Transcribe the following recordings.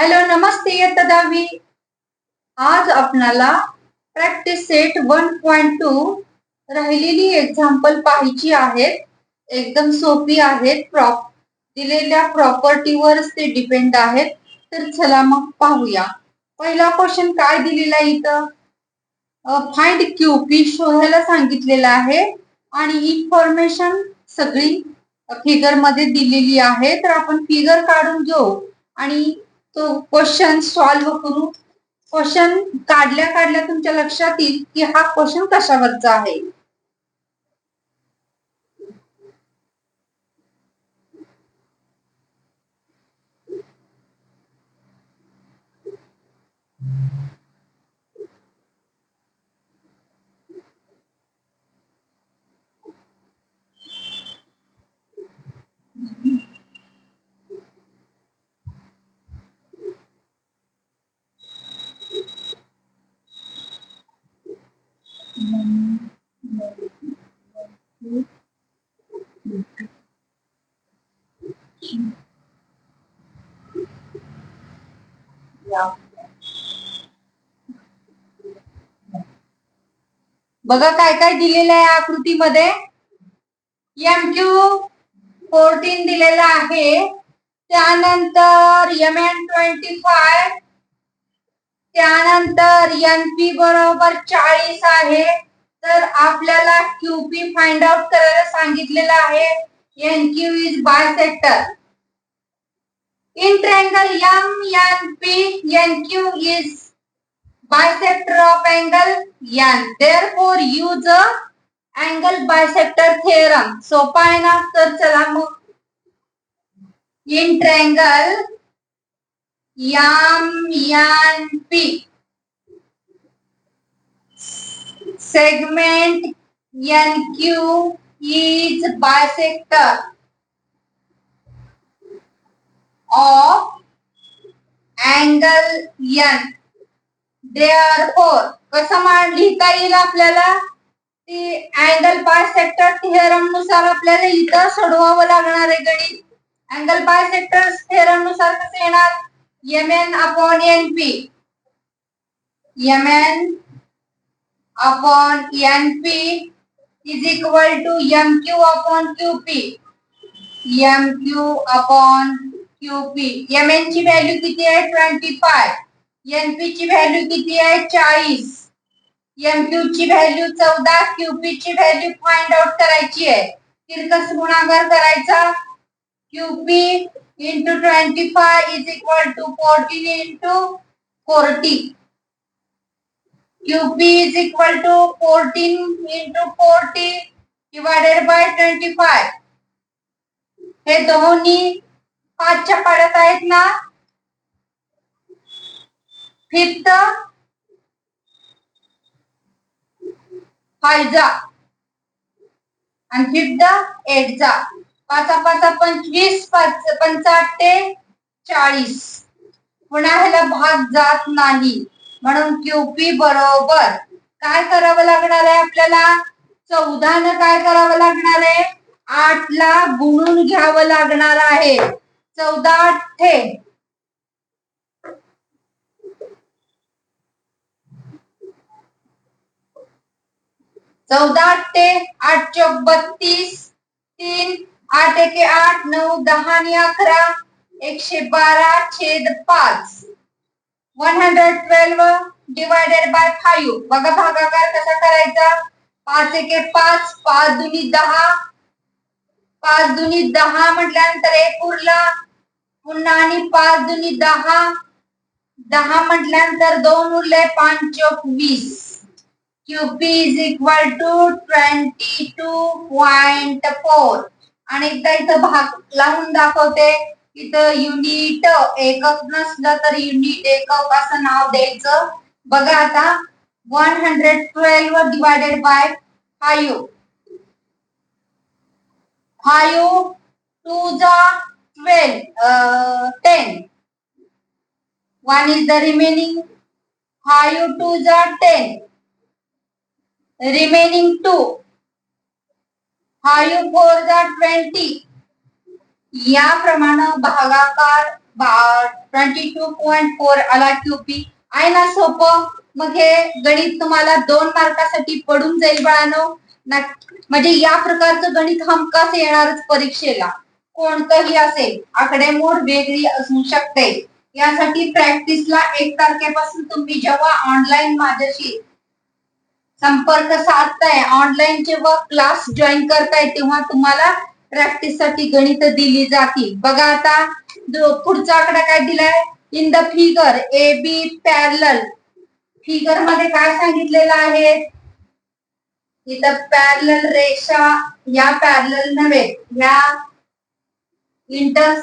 Hello नमस्ते इयत्ता दहावी आज आपणाला practice set one point two राहिलेली एक्झाम्पल पाहायची आहेत. एकदम सोपी आहेत. प्रॉप दिलेल्या प्रॉपर्टीवर ते डिपेंड आहेत. तर चला मग पाहूया. पहिला क्वेश्चन काय दिलेला आहे इथं? फाइंड क्यूपी शोधायला सांगितलेलं आहे. आणि इन्फॉर्मेशन सगळी फिगरमध्ये दिलेली आहे. तर आपण फिगर काढून घेऊ. आणि तो क्वेश्चन सॉल्व्ह करू. क्वेश्चन काढल्या काढल्या तुमच्या लक्षात येईल की हा क्वेश्चन कशावरचा आहे? बघा काय काय दिलेलं आहे आकृतीमध्ये. एम क्यू फोर्टीन दिलेला आहे. त्यानंतर एम एन ट्वेंटी फाय त्यानंतर एन पी बरोबर चाळीस आहे. तर आपल्याला क्यू पी फाइंड आउट करायला सांगितलेलं आहे. N Q is bisector in triangle M N P N Q is bisector of angle N. Therefore, use the angle bisector theorem. सोपा आहे ना तर चला मग in triangle MNP segment NQ is bisector of angle N. Therefore कसं मान लिहिता येईल आपल्याला? ती अँगल बाय सेक्टर थिअरमनुसार आपल्याला इथं सोडवावं लागणार आहे गणित. अँगल बाय सेक्टर थिअरमनुसार कसं येणार? M N upon N P M N upon N P is equal to M Q upon Q P M Q upon Q P M N ची व्हॅल्यू किती आहे? ट्वेंटी फाय एनपी ची value किती आहे? चाळीस. एमक्यू ची value चौदा QP ची व्हॅल्यू फाइंड आउट करायची आहे. तिरकस गुणाकार करायचा. QP into twenty five is equal to fourteen into forty QP is equal to fourteen into forty divided by twenty five हे दोन्ही पाचच्या पाड्यात आहेत ना? फिफ्थ फायजा. आणि फिफ्थ एटचा पाचा पाचा पंचवीस पाच पंचाटे चाळीस. पुन्हा ह्याला भाग जात नाही. म्हणून क्यूपी बरोबर. काय करावं लागणार आहे आपल्याला? चौदा न काय करावं लागणार आहे? आठ ला गुणून घ्यावं लागणार आहे. चौदा अठ्ठे चौदा अठ्ठे आठ चौक बत्तीस तीन आठ एके आठ नऊ दहा आणि अकरा एकशे बारा छेद पाच. One hundred twelve divided by five बघा भागाकार कसा करायचा? पाच एके पाच पाच दुनी दहा पाच दुनी दहा म्हटल्यानंतर एक उरला. पुन्हा आणि पाच दुनी दहा दहा म्हटल्यानंतर दोन उरले पाच चौक वीस. QP is equal to twenty two point four आणि एकदा इथं भाग लावून दाखवते. इथं युनिट एकक नसलं तर युनिट एकक असं नाव द्यायचं. बघा आता one hundred twelve divided by five five two जा twelve ten one is the remaining five two जा ten remaining two five four जा ट्वेंटी याप्रमाणे भागाकार ट्वेंटी टू पॉईंट फोर आला क्यूपी आहे ना सोपं? मग हे गणित तुम्हाला दोन मार्कासाठी पडून जाईल बाळानो. म्हणजे या प्रकारचं गणित हमखास येणारच परीक्षेला. कोणतंही असेल आकडेमोड वेगळी असू शकते. यासाठी प्रॅक्टिसला एक तारखेपासून तुम्ही जेव्हा ऑनलाईन माझ्याशी संपर्क साधताय. ऑनलाईन जेव्हा क्लास जॉईन करताय तेव्हा तुम्हाला प्रॅक्टिससाठी गणित दिली जातील. बघा आता पुढचा आकडा काय दिलाय? In the figure A B parallel फिगरमध्ये काय सांगितलेलं आहे? इथं पॅरल रेषा या पॅरल नव्हे या इंटर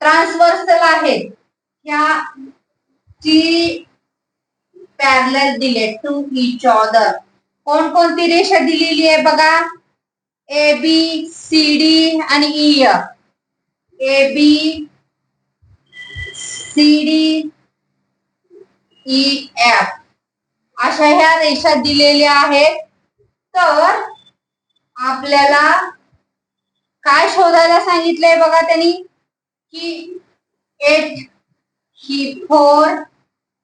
ट्रान्सवर्सल आहेत. ह्या ती पॅरल दिले टू इच ऑदर कोणकोणती रेषा दिलेली आहे बघा ए, बी, सी, डी आणि E A, B, C, D, E, F. अशा ह्या रेषा दिलेल्या आहेत। तर आपल्याला काय शोधायला सांगितलंय बघा त्यांनी? की eight, he four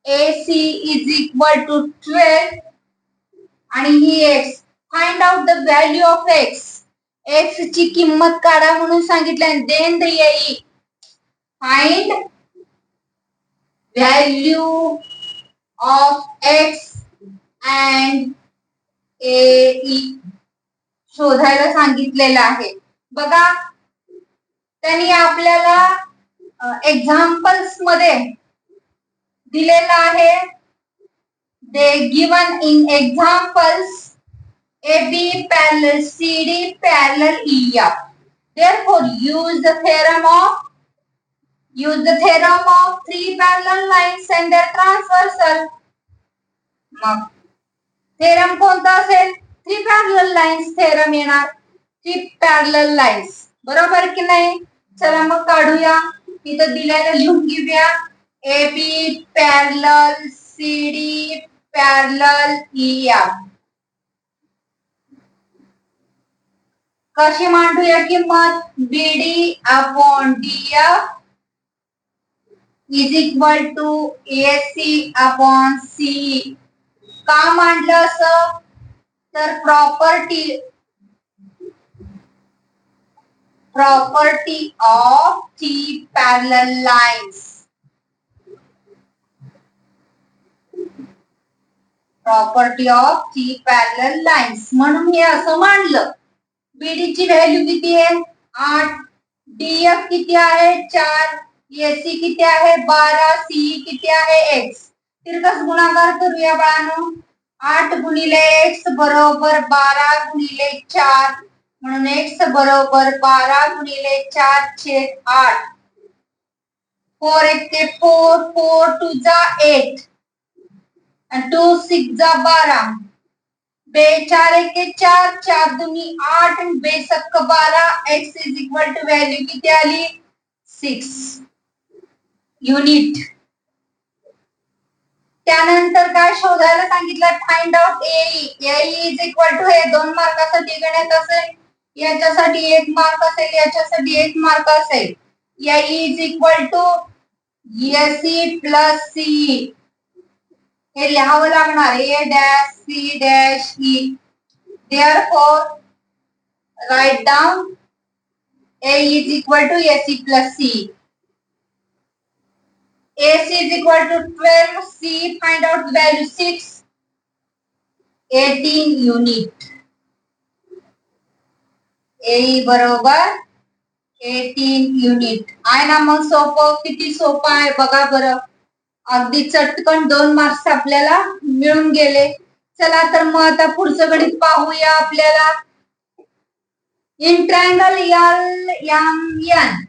A C is equal to twelve आणि ही X find out the value of X X ची किंमत काढा म्हणून सांगितलंय. देन द येई find value of X and A शोधायला सांगितलेलं आहे. बघा त्यांनी आपल्याला एक्झाम्पल्समध्ये दिलेलं आहे. They given in examples A B parallel C D parallel E F therefore, use the theorem of, use the theorem of three parallel lines and their transversal. मग थेरम कोणता असेल? थ्री पॅरल लाईन्स थेरम येणार. Three parallel lines बरोबर की नाही? चला मग काढूया. इथं दिलेलं लिहून घेऊया. A B parallel C D parallel E F कशी मांडूया किंमत? BD upon D F is equal to A C upon C का मांडलं असं? तर property property of three parallel lines property of three parallel lines म्हणून हे असं मांडलं. बीडी ची व्हॅल्यू किती आहे? आठ. डीएफ किती आहे? चार. एसी किती आहे? बारा. सी किती आहे? एक्स तिरकस गुणाकार करूया बाळानो. आठ गुणिले एक्स बरोबर बारा गुणिले चार. म्हणून एक्स बरोबर बारा गुणिले चार छेद आठ. फोर एक ते फोर फोर टू जा एट टू सिक्स जा बारा बे चार चार चार दुनी आठ आणि बे सक्क बारा X is equal to value किती आली सिक्स युनिट त्यानंतर काय शोधायला सांगितलं find out A is equal to हे दोन मार्कासाठी गणित असेल याच्यासाठी एक मार्क असेल याच्यासाठी एक मार्क असेल या is equal to S plus C हे लिहावं लागणार A dash C dash E therefore write down A is equal to S plus C AC is equal to 12, C find out value 6, 18 unit. A बरोबर 18 unit आहे ना मग सोपं किती सोपं आहे? बघा बरं. अगदी चटकन दोन मार्क्स आपल्याला मिळून गेले. चला तर मग आता पुढचं गणित पाहूया आपल्याला. In triangle L M N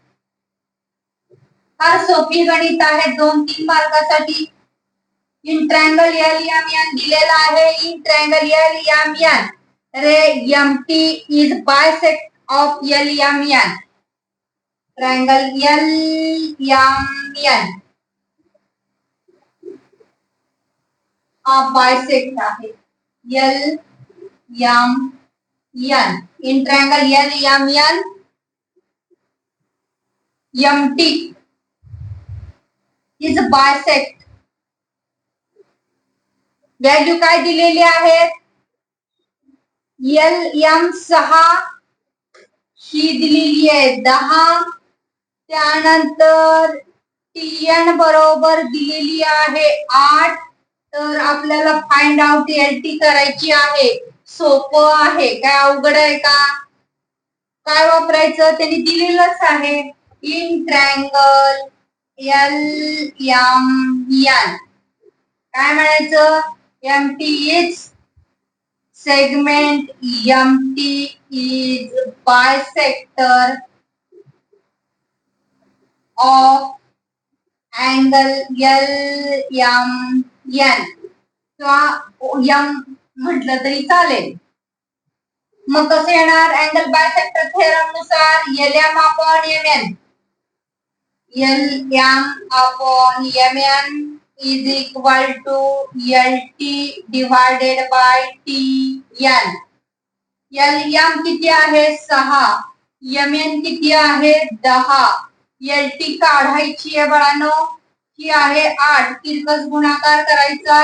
फार सोपी गणित आहे. दोन तीन मार्कासाठी in triangle L M N दिलेला आहे. In triangle L M N ray M T is bisect of L M N triangle L M N हा बायसेक्ट आहे L M N in triangle L M N M T is bisect value काय दिलेली आहेत L M सहा। ही दिलेली आहे दहा। त्यानंतर टी एन बरोबर दिलेली आहे आठ। तर आपल्याला फाइंड आउट एल टी करायची आहे. सोपं आहे. काय अवघड आहे का? काय वापरायचं? त्यांनी दिलेलंच आहे. In triangle L M L काय म्हणायचं? M T is segment M T is bisector of angle L M N किंवा यम म्हटलं तरी चालेल. मग कसं येणार? Angle bisector थेरमनुसार L M upon M N L M upon M N is equal to L T divided by T N L M किती आहे? सहा. MN किती आहे? दहा. एल टी काढायची आहे बळानो. ही आहे आठ. तिरकस गुणाकार करायचा.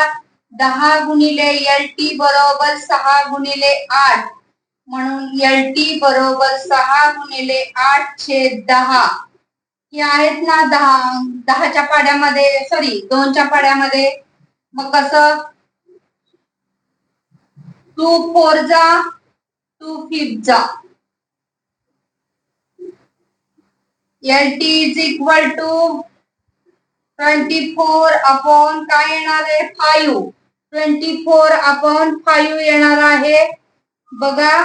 दहा गुणिले LT बरोबर सहा गुणिले आठ. म्हणून LT बरोबर सहा गुणिले आठ छेद दहा. हे आहेत ना दहा. दहाच्या पाड्यामध्ये सॉरी दोनच्या पाड्यामध्ये. मग कसं? टू फोर जा टू फिफ्थ जा. L T is equal to twenty upon काय येणार आहे? Five. Twenty four upon five येणार आहे. बघा.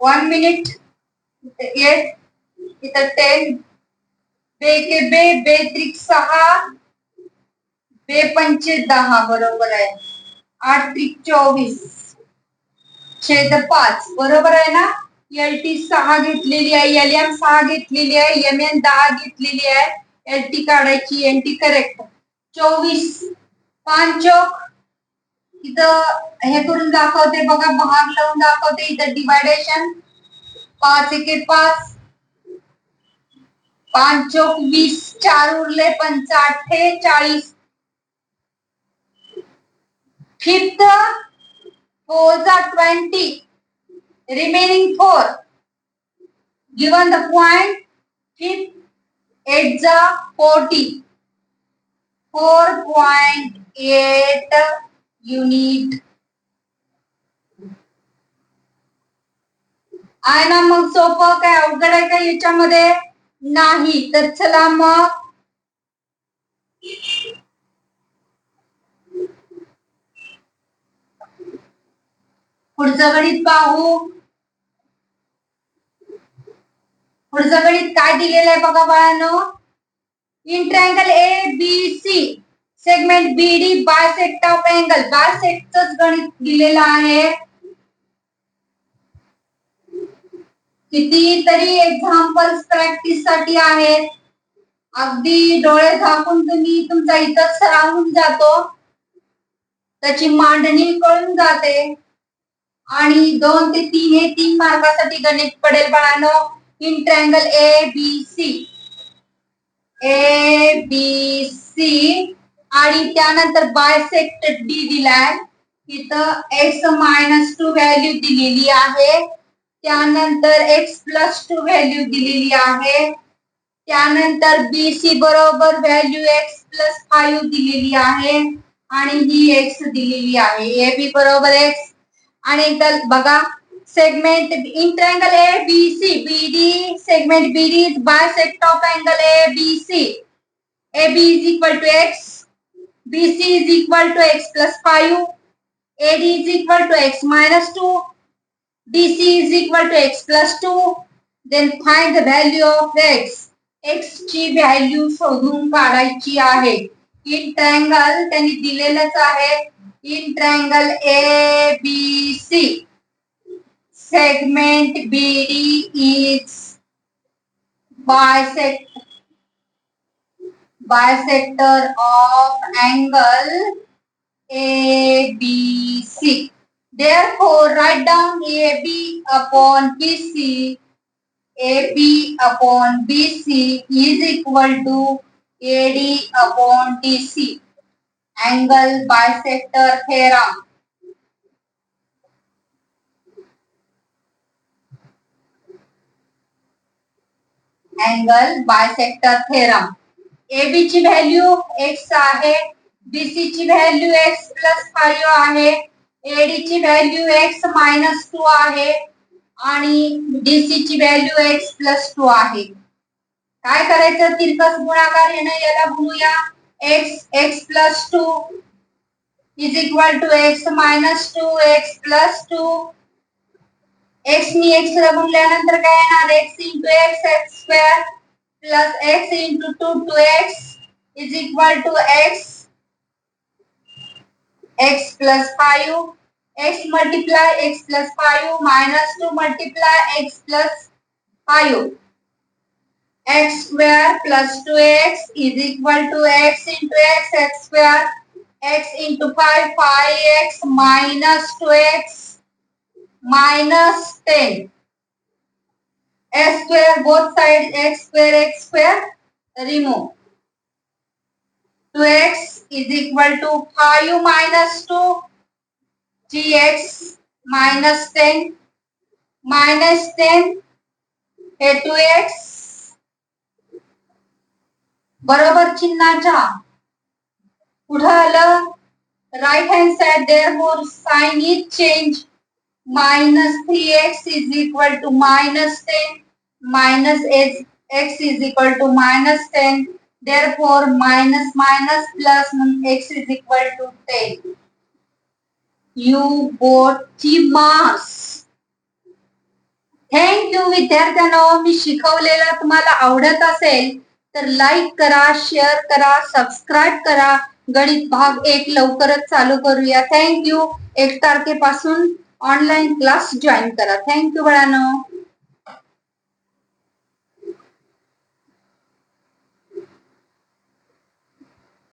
वन मिनिट एट इथं टेन बे के बे बे त्रिक सहा. बे पंचे दहा, बरोबर आहे. आठ त्रिक चोवीस. छेद पाच. बरोबर आहे ना? एल टी सहा घेतलेली आहे. एल एम सहा घेतलेली आहे. एम एन दहा घेतलेली आहे. एल टी काढायची एन टी करेक्ट चोवीस. पाच चौक इथं हे करून दाखवते बघा. भाग लावून दाखवते इथं डिवायडेशन पाच एके पाच. पाच चौक वीस. चार उरले पंच अठ्ठे चाळीस. Fifth four fours twenty remaining four given the the fifth eight जा forty four point eight unit आहे ना मग सोपं काय? अवघड आहे का याच्यामध्ये? नाही. तर चला मग पुढचं गणित पाहू. पुढचं गणित काय दिलेलं आहे बघा बाळांनो? In triangle A B C segment B D bisect of angle बायसेक्टच गणित दिलेलं आहे. कितीतरी एक्झाम्पल्स प्रॅक्टिससाठी आहेत अगदी डोळे झाकून तुम्ही तुमचा इथंच राहून जातो. त्याची मांडणी कळून जाते. आणि दोन ते तीन हे तीन मार्कासाठी गणित पडेल बाळांनो. In triangle A B C A B C आणि त्यानंतर बायसेक्ट डी दिलाय. इथं एक्स मायनस टू व्हॅल्यू दिलेली आहे. त्यानंतर एक्स प्लस टू व्हॅल्यू दिलेली आहे. त्यानंतर बी सी बरोबर व्हॅल्यू एक्स प्लस फाईव्ह दिलेली आहे. आणि ही एक्स दिलेली आहे. ए बी बरोबर X segment in triangle A B C B D segment B D is bisect of angle A B C A B is equal to X B C is equal to X plus five A D is equal to X minus two BC is equal to x plus 2. Then find the value of x. x ची value शोधून काढायची आहे in triangle त्यांनी दिलेलंच आहे in triangle ABC. Segment BD is bisect bisector of angle ABC. Therefore, write down AB upon BC. AB upon BC is equal to AD upon DC. Angle bisector theorem. Angle bisector theorem. AB ची value x आहे BC ची value x plus five आहे AD ची value x minus two आहे आणि DC ची value x plus two आहे. काय करायचं? तिरकस गुणाकार येणं याला म्हणूया x x plus two is equal to X minus two X plus two X नी एक्स ला गुणल्यानंतर काय येणार? X into X X square plus X into two two X is equal to X X plus five X multiply X plus five minus two multiply X plus five x square plus 2x is equal to x into x x square x into 5 5x minus 2x minus 10 x square both sides x square x square remove. 2x is equal to 5 minus 2 gx minus 10 minus 10 हे 2x बरोबर चिन्हाच्या. पुढं आलं right hand side therefore sign is change minus three X is equal to minus ten minus X is equal to minus ten therefore minus minus plus X is equal to ten you बोट ची मास thank you विद्यार्थ्यांना. मी शिकवलेलं तुम्हाला आवडत असेल तर like करा शेअर करा सबस्क्राईब करा. गणित भाग एक लवकरच चालू करूया. थँक्यू एक तारखेपासून ऑनलाईन क्लास जॉईन करा. थँक्यू बाळांनो.